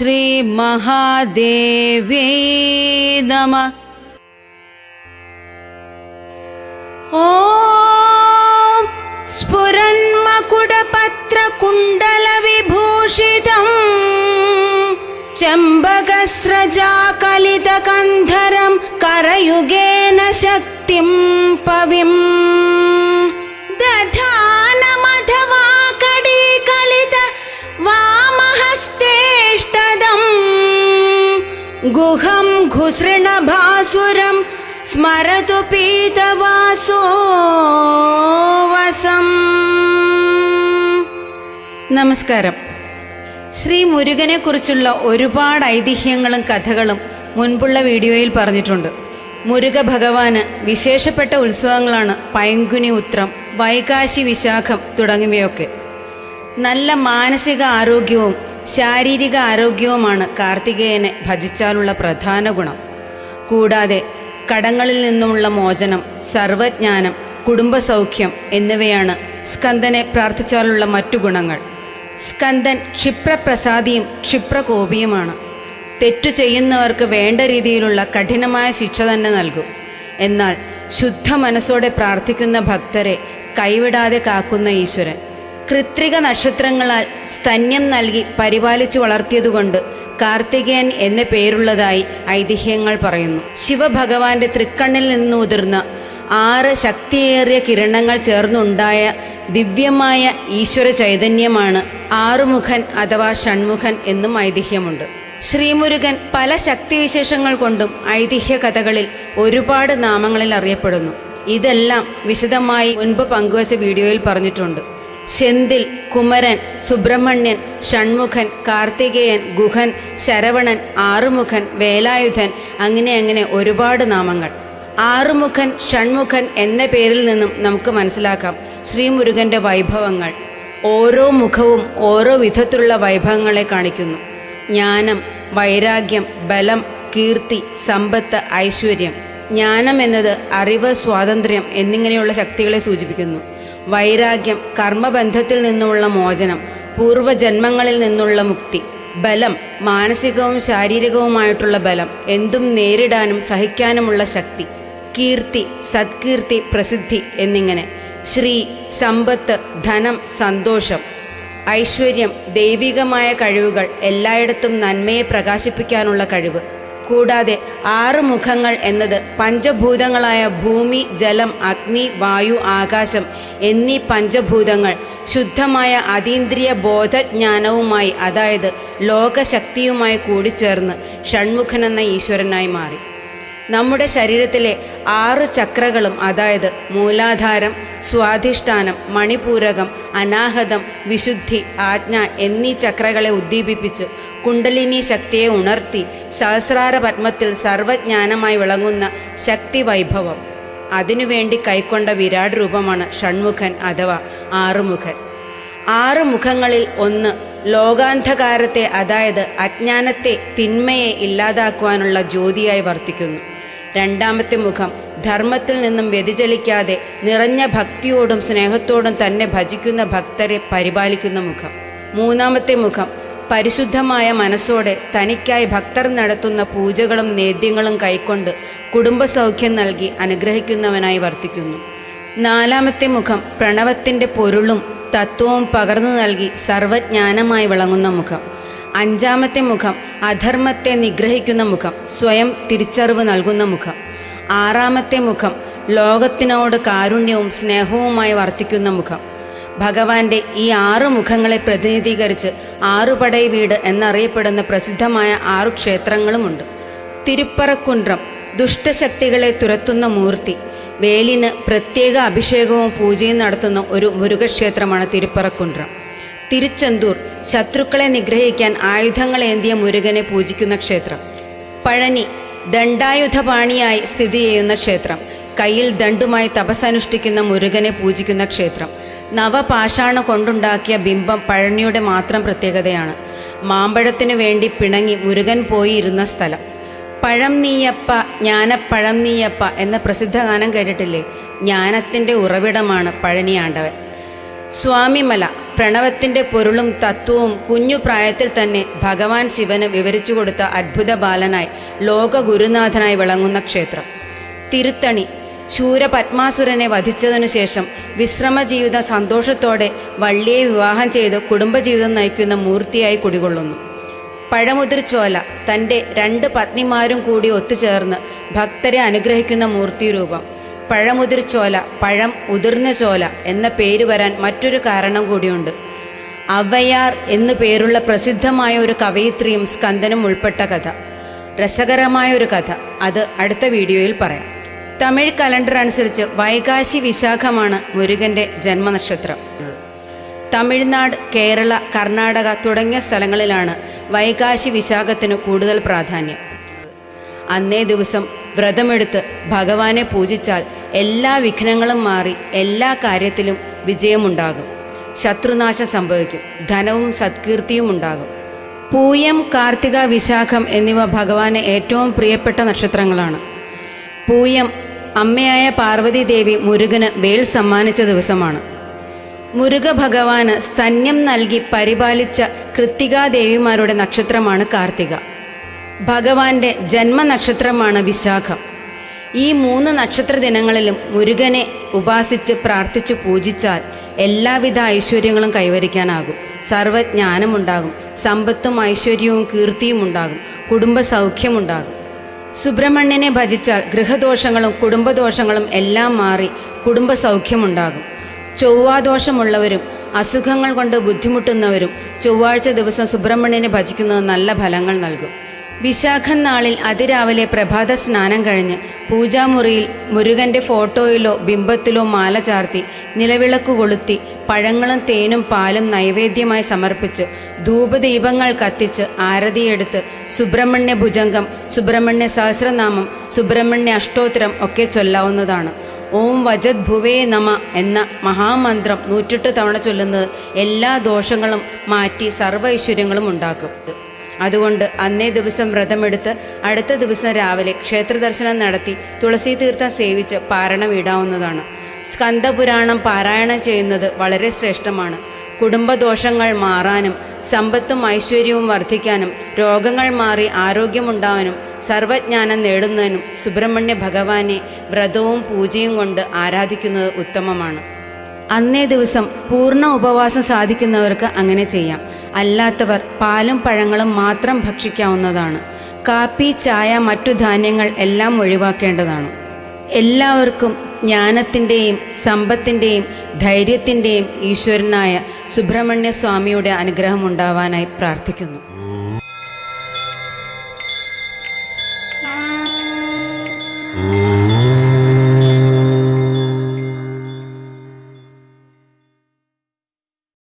श्रीमहादेवे नमः। स्फुरन्मकुडपत्रकुण्डलविभूषितम् चम्बकस्रजाकलितकन्धरं करयुगेन शक्तिं पविम्। ഗുഹം ഘുസൃണഭാസുരം സ്മരതു പീതവാസോ വസം നമസ്കാരം ശ്രീ മുരുകനെ കുറിച്ചുള്ള ഒരുപാട് ഐതിഹ്യങ്ങളും കഥകളും മുൻപുള്ള വീഡിയോയിൽ പറഞ്ഞിട്ടുണ്ട്. മുരുക ഭഗവാന് വിശേഷപ്പെട്ട ഉത്സവങ്ങളാണ് പൈങ്കുനി ഉത്രം വൈകാശി വിശാഖം തുടങ്ങിയവയൊക്കെ. നല്ല മാനസിക ആരോഗ്യവും ശാരീരിക ആരോഗ്യവുമാണ് കാർത്തികേയനെ ഭജിച്ചാലുള്ള പ്രധാന ഗുണം. കൂടാതെ കടങ്ങളിൽ നിന്നുമുള്ള മോചനം സർവജ്ഞാനം കുടുംബസൗഖ്യം എന്നിവയാണ് സ്കന്ദനെ പ്രാർത്ഥിച്ചാലുള്ള മറ്റു ഗുണങ്ങൾ. സ്കന്ദൻ ക്ഷിപ്രപ്രസാദിയും ക്ഷിപ്രകോപിയുമാണ്. തെറ്റു ചെയ്യുന്നവർക്ക് വേണ്ട രീതിയിലുള്ള കഠിനമായ ശിക്ഷ തന്നെ നൽകും. എന്നാൽ ശുദ്ധ മനസ്സോടെ പ്രാർത്ഥിക്കുന്ന ഭക്തരെ കൈവിടാതെ കാക്കുന്ന ഈശ്വരൻ. കൃത്രിക നക്ഷത്രങ്ങളാൽ സ്തന്യം നൽകി പരിപാലിച്ചു വളർത്തിയതുകൊണ്ട് കാർത്തികേയൻ എന്ന പേരുള്ളതായി ഐതിഹ്യങ്ങൾ പറയുന്നു. ശിവഭഗവാന്റെ തൃക്കണ്ണിൽ നിന്ന് ഉതിർന്ന ആറ് ശക്തിയേറിയ കിരണങ്ങൾ ചേർന്നുണ്ടായ ദിവ്യമായ ഈശ്വര ചൈതന്യമാണ് ആറുമുഖൻ അഥവാ ഷൺമുഖൻ എന്നും ഐതിഹ്യമുണ്ട്. ശ്രീമുരുകൻ പല ശക്തിവിശേഷങ്ങൾ കൊണ്ടും ഐതിഹ്യ കഥകളിൽ ഒരുപാട് നാമങ്ങളിൽ അറിയപ്പെടുന്നു. ഇതെല്ലാം വിശദമായി മുൻപ് പങ്കുവച്ച വീഡിയോയിൽ പറഞ്ഞിട്ടുണ്ട്. സെന്തിൽ കുമരൻ സുബ്രഹ്മണ്യൻ ഷൺമുഖൻ കാർത്തികേയൻ ഗുഹൻ ശരവണൻ ആറുമുഖൻ വേലായുധൻ അങ്ങനെ അങ്ങനെ ഒരുപാട് നാമങ്ങൾ. ആറുമുഖൻ ഷൺമുഖൻ എന്ന പേരിൽ നിന്നും നമുക്ക് മനസ്സിലാക്കാം ശ്രീമുരുകന്റെ വൈഭവങ്ങൾ. ഓരോ മുഖവും ഓരോ വിധത്തിലുള്ള വൈഭവങ്ങളെ കാണിക്കുന്നു. ജ്ഞാനം വൈരാഗ്യം ബലം കീർത്തി സമ്പത്ത് ഐശ്വര്യം. ജ്ഞാനം എന്നത് അറിവ് സ്വാതന്ത്ര്യം എന്നിങ്ങനെയുള്ള ശക്തികളെ സൂചിപ്പിക്കുന്നു. വൈരാഗ്യം കർമ്മബന്ധത്തിൽ നിന്നുള്ള മോചനം പൂർവജന്മങ്ങളിൽ നിന്നുള്ള മുക്തി ബലം മാനസികവും ശാരീരികവുമായിട്ടുള്ള ബലം എന്തും നേരിടാനും സഹിക്കാനുമുള്ള ശക്തി കീർത്തി സത്കീർത്തി പ്രസിദ്ധി എന്നിങ്ങനെ. ശ്രീ സമ്പത്ത് ധനം സന്തോഷം ഐശ്വര്യം ദൈവികമായ കഴിവുകൾ എല്ലായിടത്തും നന്മയെ പ്രകാശിപ്പിക്കാനുള്ള കഴിവ്. കൂടാതെ ആറ് മുഖങ്ങൾ എന്നത് പഞ്ചഭൂതങ്ങളായ ഭൂമി ജലം അഗ്നി വായു ആകാശം എന്നീ പഞ്ചഭൂതങ്ങൾ ശുദ്ധമായ അതീന്ദ്രിയ ബോധജ്ഞാനവുമായി അതായത് ലോകശക്തിയുമായി കൂടിച്ചേർന്ന് ഷൺമുഖനെന്ന ഈശ്വരനായി മാറി. നമ്മുടെ ശരീരത്തിലെ ആറ് ചക്രകളും അതായത് മൂലാധാരം സ്വാധിഷ്ഠാനം മണിപൂരകം അനാഹതം വിശുദ്ധി ആജ്ഞ എന്നീ ചക്രകളെ ഉദ്ദീപിപ്പിച്ച് കുണ്ടലിനി ശക്തിയെ ഉണർത്തി സഹസ്രാര പത്മത്തിൽ സർവജ്ഞാനമായി വിളങ്ങുന്ന ശക്തി വൈഭവം. അതിനുവേണ്ടി കൈക്കൊണ്ട വിരാട് രൂപമാണ് ഷൺമുഖൻ അഥവാ ആറുമുഖൻ. ആറ് മുഖങ്ങളിൽ ഒന്ന് ലോകാന്ധകാരത്തെ അതായത് അജ്ഞാനത്തെ തിന്മയെ ഇല്ലാതാക്കുവാനുള്ള ജ്യോതിയായി വർത്തിക്കുന്നു. രണ്ടാമത്തെ മുഖം. ധർമ്മത്തിൽ നിന്നും വ്യതിചലിക്കാതെ നിറഞ്ഞ ഭക്തിയോടും സ്നേഹത്തോടും തന്നെ ഭജിക്കുന്ന ഭക്തരെ പരിപാലിക്കുന്ന മുഖം. മൂന്നാമത്തെ മുഖം. പരിശുദ്ധമായ മനസ്സോടെ തനിക്കായി ഭക്തർ നടത്തുന്ന പൂജകളും നേദ്യങ്ങളും കൈക്കൊണ്ട് കുടുംബസൗഖ്യം നൽകി അനുഗ്രഹിക്കുന്നവനായി വർത്തിക്കുന്നു. നാലാമത്തെ മുഖം. പ്രണവത്തിന്റെ പൊരുളും തത്വവും പകർന്നു നൽകി സർവജ്ഞാനമായി വിളങ്ങുന്ന മുഖം. അഞ്ചാമത്തെ മുഖം അധർമ്മത്തെ നിഗ്രഹിക്കുന്ന മുഖം സ്വയം തിരിച്ചറിവ് നൽകുന്ന മുഖം. ആറാമത്തെ മുഖം ലോകത്തിനോട് കാരുണ്യവും സ്നേഹവുമായി വർത്തിക്കുന്ന മുഖം. ഭഗവാന്റെ ഈ ആറു മുഖങ്ങളെ പ്രതിനിധീകരിച്ച് ആറുപടൈ വീട് എന്നറിയപ്പെടുന്ന പ്രസിദ്ധമായ ആറു ക്ഷേത്രങ്ങളുമുണ്ട്. തിരുപ്പറക്കുണ്ട്രം ദുഷ്ടശക്തികളെ തുരത്തുന്ന മൂർത്തി വേലിന് പ്രത്യേക അഭിഷേകവും പൂജയും നടത്തുന്ന ഒരു മുരുകക്ഷേത്രമാണ് തിരുപ്പറക്കുൻട്രം തിരുച്ചെന്തൂർ ശത്രുക്കളെ നിഗ്രഹിക്കാൻ ആയുധങ്ങളേന്തിയ മുരുകനെ പൂജിക്കുന്ന ക്ഷേത്രം. പഴനി ദണ്ഡായുധപാണിയായി സ്ഥിതി ചെയ്യുന്ന ക്ഷേത്രം. കയ്യിൽ ദണ്ടുമായി തപസ്സനുഷ്ഠിക്കുന്ന മുരുകനെ പൂജിക്കുന്ന ക്ഷേത്രം. നവപാഷാണ കൊണ്ടുണ്ടാക്കിയ ബിംബം പഴനിയുടെ മാത്രം പ്രത്യേകതയാണ്. മാമ്പഴത്തിനു വേണ്ടി പിണങ്ങി മുരുകൻ പോയിരുന്ന സ്ഥലം. പഴം നീയപ്പ ജ്ഞാനപ്പഴം നീയപ്പ എന്ന പ്രസിദ്ധ ഗാനം കേട്ടിട്ടില്ലേ? ജ്ഞാനത്തിന്റെ ഉറവിടമാണ് പഴനിയാണ്ടവൻ. സ്വാമിമല പ്രണവത്തിന്റെ പൊരുളും തത്വവും കുഞ്ഞു പ്രായത്തിൽ തന്നെ ഭഗവാൻ ശിവന് വിവരിച്ചു കൊടുത്ത അത്ഭുത ബാലനായി ലോക ഗുരുനാഥനായി വിളങ്ങുന്ന ക്ഷേത്രം. തിരുത്തണി. ശൂരപത്മാസുരനെ വധിച്ചതിനു ശേഷം വിശ്രമജീവിത സന്തോഷത്തോടെ വള്ളിയെ വിവാഹം ചെയ്ത് കുടുംബജീവിതം നയിക്കുന്ന മൂർത്തിയായി കുടികൊള്ളുന്നു. പഴമുതിർച്ചോല തന്റെ രണ്ട് പത്നിമാരും കൂടി ഒത്തുചേർന്ന് ഭക്തരെ അനുഗ്രഹിക്കുന്ന മൂർത്തിരൂപം. പഴമുതിർച്ചോല പഴം ഉതിർന്ന ചോല എന്ന പേര് വരാൻ മറ്റൊരു കാരണം കൂടിയുണ്ട്. അവയാർ എന്നു പേരുള്ള പ്രസിദ്ധമായ ഒരു കവയിത്രിയും സ്കന്ദനും ഉൾപ്പെട്ട കഥ. രസകരമായ ഒരു കഥ. അത് അടുത്ത വീഡിയോയിൽ പറയാം. തമിഴ് കലണ്ടർ അനുസരിച്ച് വൈകാശി വിശാഖമാണ് മുരുകന്റെ ജന്മനക്ഷത്രം. തമിഴ്നാട് കേരള കർണാടക തുടങ്ങിയ സ്ഥലങ്ങളിലാണ് വൈകാശി വിശാഖത്തിന് കൂടുതൽ പ്രാധാന്യം. അന്നേ ദിവസം വ്രതമെടുത്ത് ഭഗവാനെ പൂജിച്ചാൽ എല്ലാ വിഘ്നങ്ങളും മാറി എല്ലാ കാര്യത്തിലും വിജയമുണ്ടാകും. ശത്രുനാശം സംഭവിക്കും. ധനവും സത്കീർത്തിയും ഉണ്ടാകും. പൂയം കാർത്തിക വിശാഖം എന്നിവ ഭഗവാന് ഏറ്റവും പ്രിയപ്പെട്ട നക്ഷത്രങ്ങളാണ്. പൂയം അമ്മയായ പാർവതി ദേവി മുരുകന് വേൽ സമ്മാനിച്ച ദിവസമാണ്. മുരുക ഭഗവാന് സ്തന്യം നൽകി പരിപാലിച്ച കൃത്തികാദേവിമാരുടെ നക്ഷത്രമാണ് കാർത്തിക. ഭഗവാന്റെ ജന്മനക്ഷത്രമാണ് വിശാഖം. ഈ മൂന്ന് നക്ഷത്ര ദിനങ്ങളിലും മുരുകനെ ഉപാസിച്ച് പ്രാർത്ഥിച്ചു പൂജിച്ചാൽ എല്ലാവിധ ഐശ്വര്യങ്ങളും കൈവരിക്കാനാകും. സർവജ്ഞാനമുണ്ടാകും സമ്പത്തും ഐശ്വര്യവും കീർത്തിയും ഉണ്ടാകും കുടുംബ സൗഖ്യമുണ്ടാകും സുബ്രഹ്മണ്യനെ ഭജിച്ചാൽ ഗൃഹദോഷങ്ങളും കുടുംബദോഷങ്ങളും എല്ലാം മാറി കുടുംബ സൗഖ്യമുണ്ടാകും ചൊവ്വാദോഷമുള്ളവരും അസുഖങ്ങൾ കൊണ്ട് ബുദ്ധിമുട്ടുന്നവരും ചൊവ്വാഴ്ച ദിവസം സുബ്രഹ്മണ്യനെ ഭജിക്കുന്നത് നല്ല ഫലങ്ങൾ നൽകും. വിശാഖം നാളിൽ അതിരാവിലെ പ്രഭാത സ്നാനം കഴിഞ്ഞ് പൂജാമുറിയിൽ മുരുകന്റെ ഫോട്ടോയിലോ ബിംബത്തിലോ മാല ചാർത്തി നിലവിളക്ക് കൊളുത്തി പഴങ്ങളും തേനും പാലും നൈവേദ്യമായി സമർപ്പിച്ച് ധൂപദീപങ്ങൾ കത്തിച്ച് ആരതിയെടുത്ത് സുബ്രഹ്മണ്യ ഭുജംഗം സുബ്രഹ്മണ്യ സഹസ്രനാമം സുബ്രഹ്മണ്യ അഷ്ടോത്തരം ഒക്കെ ചൊല്ലാവുന്നതാണ്. ഓം വജത് ഭുവേ നമ എന്ന മഹാമന്ത്രം നൂറ്റെട്ട് തവണ ചൊല്ലുന്നത് എല്ലാ ദോഷങ്ങളും മാറ്റി സർവ ഐശ്വര്യങ്ങളും ഉണ്ടാക്കും. അതുകൊണ്ട് അന്നേ ദിവസം വ്രതമെടുത്ത് അടുത്ത ദിവസം രാവിലെ ക്ഷേത്ര ദർശനം നടത്തി തുളസി തീർത്ഥം സേവിച്ച് പാരണം ഇടാവുന്നതാണ് സ്കന്ദപുരാണം പാരായണം ചെയ്യുന്നത് വളരെ ശ്രേഷ്ഠമാണ്. കുടുംബദോഷങ്ങൾ മാറാനും സമ്പത്തും ഐശ്വര്യവും വർദ്ധിക്കാനും രോഗങ്ങൾ മാറി ആരോഗ്യമുണ്ടാവാനും സർവജ്ഞാനം നേടുന്നതിനും സുബ്രഹ്മണ്യ ഭഗവാനെ വ്രതവും പൂജയും കൊണ്ട് ആരാധിക്കുന്നത് ഉത്തമമാണ്. അന്നേ ദിവസം പൂർണ ഉപവാസം സാധിക്കുന്നവർക്ക് അങ്ങനെ ചെയ്യാം. അല്ലാത്തവർ പാലും പഴങ്ങളും മാത്രം ഭക്ഷിക്കാവുന്നതാണ്. കാപ്പി ചായ മറ്റു ധാന്യങ്ങൾ എല്ലാം ഒഴിവാക്കേണ്ടതാണ്. എല്ലാവർക്കും ജ്ഞാനത്തിന്റെയും സമ്പത്തിന്റെയും ധൈര്യത്തിന്റെയും ഈശ്വരനായ സുബ്രഹ്മണ്യ സ്വാമിയുടെ അനുഗ്രഹം ഉണ്ടാവാനായി പ്രാർത്ഥിക്കുന്നു.